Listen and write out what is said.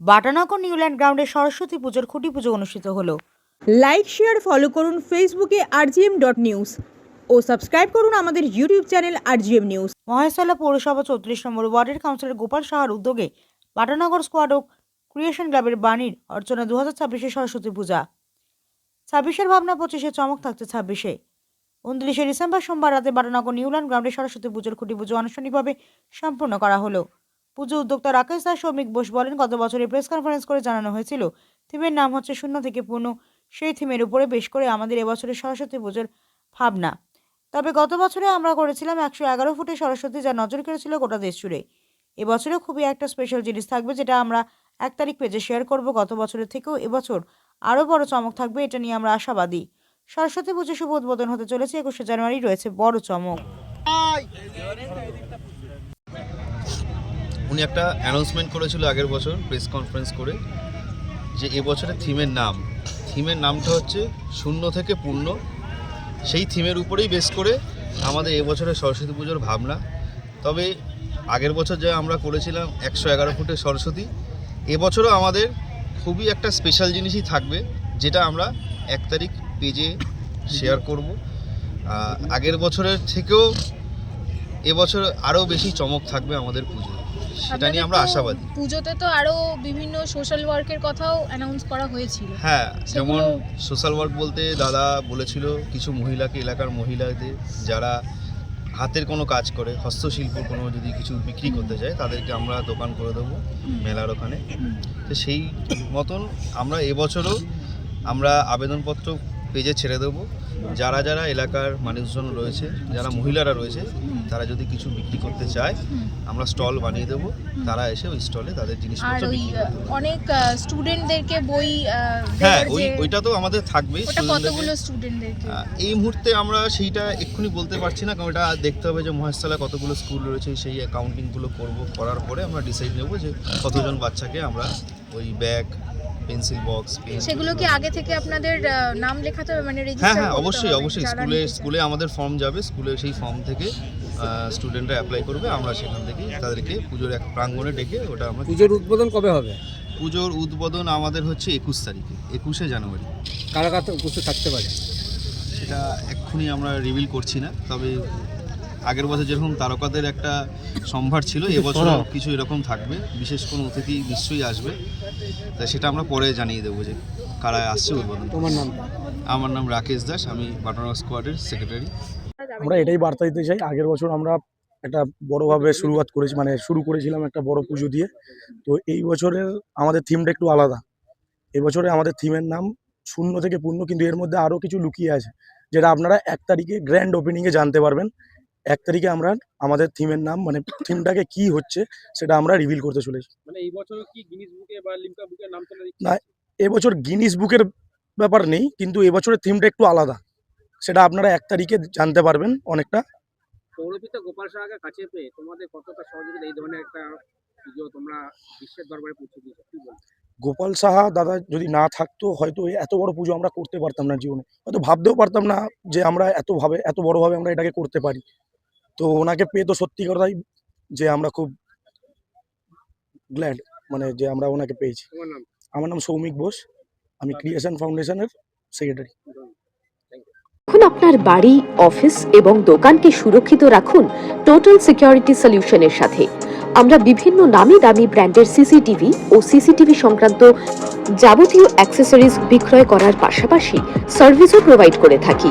Batanagar Newland গ্রাউন্ডে সরস্বতী পুজোর খুঁটি পুজো অনুষ্ঠিত হলো। লাইক শেয়ার ফলো করুন ফেসবুকে আরজিএম ডট নিউজ ও সাবস্ক্রাইব করুন আমাদের YouTube channel RGM news Maheshtala পৌরসভা চৌত্রিশ নম্বর ওয়ার্ডের কাউন্সিলর গোপাল সাহার উদ্যোগে বাটানগর স্কোয়াড ও ক্রিয়েশন ক্লাবের বাণীর অর্চনা দু হাজার ছাব্বিশে সরস্বতী পূজা। ছাব্বিশের ভাবনা পঁচিশে চমক থাকছে ছাব্বিশে। উনত্রিশে ডিসেম্বর সোমবার রাতে বাটানগর নিউল্যান্ড গ্রাউন্ডে সরস্বতী পুজোর খুঁটি পুজো আনুষ্ঠানিকভাবে সম্পন্ন করা হলো। পুজো উদ্যোক্তা রাকেশ দাস, সৌমিক বোস বলেন, গত বছরে প্রেস কনফারেন্স করে জানানো হয়েছিল, থিমের নাম হচ্ছে শূন্য থেকে পূর্ণ। সেই থিমের উপরে বেশ করে আমাদের এবছরের সরস্বতী পুজোর ভাবনা। তবে গত বছরে আমরা করেছিলাম একশো এগারো ফুটে সরস্বতী, যা নজর কেড়েছিল গোটা দেশ জুড়ে। এবছরে খুবই একটা স্পেশাল জিনিস থাকবে, যেটা আমরা এক তারিখ পেজে শেয়ার করব গত বছরের থেকেও এবছর আরও বড় চমক থাকবে, এটা নিয়ে আমরা আশাবাদী। সরস্বতী পুজো শুভ উদ্বোধন হতে চলেছে, একুশে জানুয়ারি রয়েছে বড় চমক। উনি একটা অ্যানাউন্সমেন্ট করেছিল আগের বছর প্রেস কনফারেন্স করে, যে এবছরের থিমের নাম। থিমের নামটা হচ্ছে শূন্য থেকে পূর্ণ। সেই থিমের উপরেই বেস করে আমাদের এবছরের সরস্বতী পুজোর ভাবনা। তবে আগের বছর যা আমরা করেছিলাম, একশো এগারো ফুটের সরস্বতী এবছরও আমাদের খুবই একটা স্পেশাল জিনিসই থাকবে, যেটা আমরা এক তারিখ পেজে শেয়ার করব। আগের বছরের থেকেও এবছর আরও বেশি চমক থাকবে আমাদের পুজো সেটা নিয়ে আমরা আশাবাদী। পুজোতে তো আরও বিভিন্ন সোশ্যাল ওয়ার্কের কথাও অ্যানাউন্স করা হয়েছিল। হ্যাঁ যেমন সোশ্যাল ওয়ার্ক বলতে দাদা বলেছিল কিছু মহিলাকে এলাকার মহিলাদের যারা হাতের কোনো কাজ করে হস্তশিল্প কোনো যদি কিছু বিক্রি করতে চায় তাদেরকে আমরা দোকান করে দেবো মেলার ওখানে। তো সেই মতন আমরা এবছরও আমরা আবেদনপত্র পেজে ছেড়ে দেবো। যারা যারা এলাকার মানুষজন রয়েছে যারা মহিলারা রয়েছে তারা যদি কিছু বিক্রি করতে চায় আমরা স্টল বানিয়ে দেবো। তারা এসে ওই স্টলে তাদের জিনিসপত্র বিক্রি অনেক স্টুডেন্টদেরকে বই আহ, হ্যাঁ দেওয়ার ওই যে- ওইটা তো আমাদের থাকবেই ওটা। কতগুলো স্টুডেন্টদেরকে আহ, এই মুহূর্তে আমরা সেইটা এক্ষুনি বলতে পারছি না কারণ এটা দেখতে হবে যে মহেশতলা কতগুলো স্কুল রয়েছে সেই অ্যাকাউন্টিংগুলো করব করার পরে আমরা ডিসাইড নেব যে কতজন বাচ্চাকে আমরা ওই ব্যাগ পেন্সিল বক্স পেন সেগুলো কি আগে থেকে আপনাদের নাম লেখাতে হবে মানে হ্যাঁ রেজিস্টার হ্যাঁ অবশ্যই অবশ্যই। স্কুলে স্কুলে আমাদের ফর্ম যাবে স্কুলে সেই ফর্ম থেকে স্টুডেন্টরা অ্যাপ্লাই করবে আমরা সেখান থেকে তাদেরকে পুজোর এক প্রাঙ্গণে ডেকে ওটা আমরা পুজোর উদ্বোধন কবে হবে? পুজোর উদ্বোধন আমাদের হচ্ছে একুশ তারিখে একুশে জানুয়ারি। কারা কারা উপস্থিত থাকতে পারে? সেটা এক্ষুনি আমরা রিভিল করছি না তবে আগের বছর যেরকম তারকাদের একটা সম্ভার ছিল এবছর কিছু এরকম থাকবে। বিশেষ কোনো অতিথি নিশ্চয়ই আসবে। তাই সেটা আমরা পরে জানিয়ে দেবো যে কারা আসছে উদ্বোধন তোমার নাম? আমার নাম রাকেশ দাস আমি বাটনা স্কোয়াডের সেক্রেটারি। আমরা এটাই বার্তা দিতে চাই আগের বছর আমরা একটা বড়োভাবে শুরুয়াত করেছি মানে শুরু করেছিলাম একটা বড় পুজো দিয়ে। তো এই বছরের আমাদের থিমটা একটু আলাদা। এবছরে আমাদের থিমের নাম শূন্য থেকে পূর্ণ কিন্তু এর মধ্যে আরও কিছু লুকিয়ে আছে যেটা আপনারা এক তারিখে গ্র্যান্ড ওপেনিংয়ে জানতে পারবেন। এক তারিখে আমরা আমাদের থিমের নাম মানে থিমটাকে কি হচ্ছে সেটা আমরা রিভিল করতে চলেছি। মানে এই বছর কি গিনিস বুকে বা লিমকা বুকে নাম তোলা না এবছর গিনিস বুকের ব্যাপার নেই কিন্তু এবছরের থিমটা একটু আলাদা। সেটা আপনারা এক তারিখে জানতে পারবেন অনেকটা। পৌরপিতা গোপাল সাহাকে কাছে পেয়ে তোমাদের কতটা সহযোগিতা এই ধরনের একটা পুজো তোমরা বিশ্বের দরবারে পৌঁছে দিয়েছ কি গোপাল সাহা দাদা যদি না থাকতো হয়তো এত বড় পুজো আমরা করতে পারতাম না জীবনে। হয়তো ভাবতেও পারতাম না যে আমরা এত ভাবে এত বড়ভাবে আমরা এটাকে করতে পারি। তো ওনাকে পেয়ে তো সত্যি কথাই যে আমরা খুব গ্ল্যাড মানে যে আমরা ওনাকে পেয়েছি। আমার নাম সৌমিক বোস আমি ক্রিয়েশন ফাউন্ডেশনের সেক্রেটারি এখন আপনার বাড়ি অফিস এবং দোকানকে সুরক্ষিত রাখুন টোটাল সিকিউরিটি সলিউশনের সাথে। আমরা বিভিন্ন নামি দামি ব্র্যান্ডের সিসিটিভি ও সিসিটিভি সংক্রান্ত যাবতীয় অ্যাক্সেসরিজ বিক্রয় করার পাশাপাশি সার্ভিসও প্রোভাইড করে থাকি।